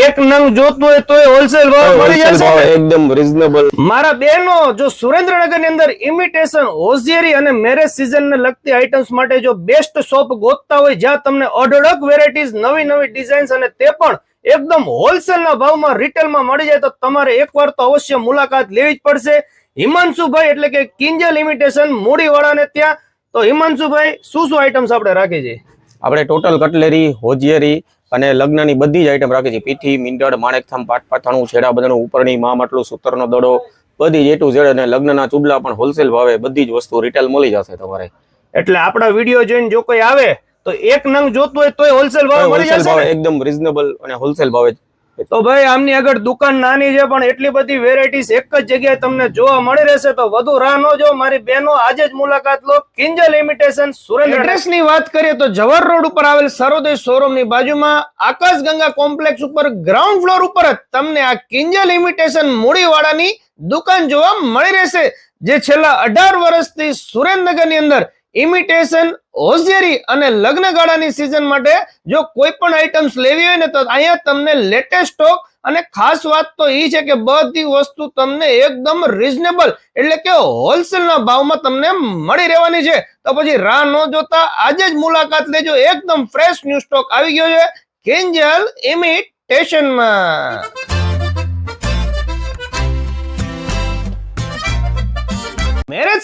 એક નંગ જોતું હોય તો હોલસેલ ભાવ મળી જશે એકદમ રીઝનેબલ મારા બહેનો જો સુરેન્દ્રનગરની અંદર ઇમિટેશન હોઝિયરી અને મેરેજ સીઝન ને લગતી આઇટમ્સ માટે જો બેસ્ટ શોપ ગોતતા હોય જ્યાં તમને અઢળક વેરાયટીઝ નવી નવી ડિઝાઇન્સ અને તે પણ એકદમ હોલસેલ ના ભાવમાં રિટેલમાં મળી જાય તો તમારે એકવાર તો અવશ્ય મુલાકાત લેવી જ પડશે. હિમાંશુભાઈ એટલે કે કિંજલ ઇમિટેશન મૂડીવાળાને ત્યાં. તો હિમાંશુભાઈ શું શું આઇટમ્સ આપણે રાખી છે? આપણે ટોટલ કટલેરી હોજિયરી અને લગ્નની બધી જ આઈટમ રાખી છે. પીઠી મીંડળ માણેકથમ પાટ પાથાણું છેડા બધાનું ઉપરની મા માટલું સૂતરનો દડો બધી જ એ ટુ ઝેડ અને લગ્નના ચૂબલા પણ હોલસેલ ભાવે બધી જ વસ્તુ રિટેલ મળી જશે તમારે. એટલે આપણા વીડિયો જોઈને જો કોઈ આવે તો એક નંગ જોતું હોય તોય હોલસેલ ભાવ મળી હોલસેલ જશે ભાવે એકદમ રીઝનેબલ અને હોલસેલ ભાવે. તો ભાઈ, આમની આગળ દુકાન નાની છે, પણ એટલી બધી વેરાયટીઝ એક જ જગ્યાએ તમને જોવા મળી રહેશે, તો વધુ રાહ ન જો મારી બહેનો આજે જ મુલાકાત લો. કિંજલ ઇમિટેશન સુરેન્દ્ર એડ્રેસની વાત કરીએ તો જવાહર રોડ ઉપર આવેલ સરોદય શોરૂમની બાજુમાં આકાશ ગંગા કોમ્પ્લેક્સ ઉપર ગ્રાઉન્ડ ફ્લોર ઉપર જ તમને આ કિંજલ ઇમિટેશન મૂડીવાળાની દુકાન જોવા મળી રહેશે, જે છેલ્લા અઢાર વર્ષથી સુરેન્દ્રનગરની અંદર ઇમિટેશન હોઝિયરી અને લગ્ન ગાળાની સિઝન માટે જો કોઈ પણ આઇટમ્સ લેવી હોય ને તો અહીંયા તમને લેટેસ્ટ સ્ટોક અને ખાસ વાત તો એ છે કે બધી વસ્તુ તમને એકદમ રીઝનેબલ એટલે કે હોલસેલના ભાવમાં તમને મળી રહેવાની છે. તો પછી રાહ ન જોતા આજે જ મુલાકાત લેજો. એકદમ ફ્રેશ ન્યૂ સ્ટોક આવી ગયો છે. કેન્જલ ઇમિટેશનમાં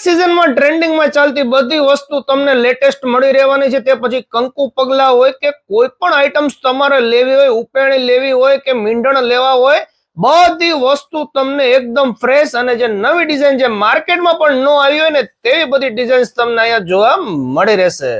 સિઝનમાં ટ્રેન્ડિંગમાં ચાલતી બધી વસ્તુ તમને લેટેસ્ટ મળી રહેવાની છે. તે પછી કંકુ પગલા હોય કે કોઈ પણ આઇટમ્સ તમારે લેવી હોય ઉપેણી લેવી હોય કે મીંડણ લેવા હોય, બધી વસ્તુ તમને એકદમ ફ્રેશ અને જે નવી ડિઝાઇન જે માર્કેટમાં પણ ન આવી હોય ને તેવી બધી ડિઝાઇન્સ તમને અહીંયા જોવા મળી રહેશે.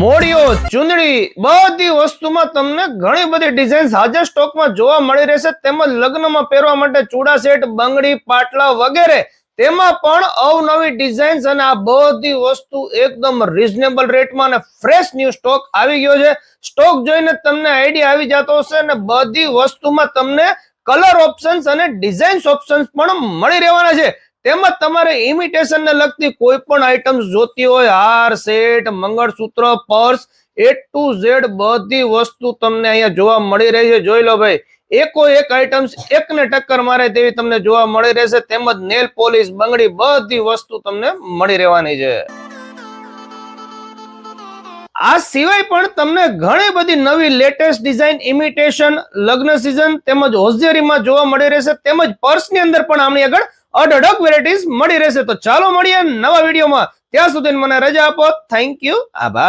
મોડીઓ, ચુંદડી, બધી વસ્તુમાં તમને ઘણી બધી ડિઝાઇન્સ હાજર સ્ટોકમાં જોવા મળી રહેશે. તેમજ લગ્નમાં પહેરવા માટે ચૂડા સેટ બંગડી, પાટલા વગેરે તેમાં પણ અવનવી ડિઝાઇન્સ અને આ બધી વસ્તુ એકદમ રીઝનેબલ રેટમાં અને ફ્રેશ ન્યૂ સ્ટોક આવી ગયો છે. સ્ટોક જોઈને તમને આઈડિયા આવી જતો હશે અને બધી વસ્તુમાં તમને કલર ઓપ્શન્સ અને ડિઝાઇન્સ ઓપ્શન્સ પણ મળી રહેવાના છે. તેમજ તમારે ઇમિટેશન ને લગતી કોઈ પણ આઇટમ્સ જોતી હોય, હાર set mangalsutra, purse A to Z બધી વસ્તુ તમને અહીંયા જોવા મળી રહી છે. જોઈ લો ભાઈ. એકો એક આઇટમ્સ એકને ટક્કર મારે તેવી તમને જોવા મળી રહેશે. તેમજ નેલ પોલિશ બંગડી, બધી વસ્તુ તમને મળી રહેવાની છે. આ સિવાય પણ તમને ઘણી બધી નવી લેટેસ્ટ ડિઝાઇન ઇમિટેશન લગ્ન સિઝન તેમજ હોઝિયરીમાં જોવા મળી રહેશે. તેમજ પર્સની અંદર પણ આમની આગળ અઢળક વેરાયટીઝ મળી રહેશે. તો ચાલો મળીએ નવા વિડીયોમાં. ત્યાં સુધી મને રજા આપો. થેન્ક યુ આભાર.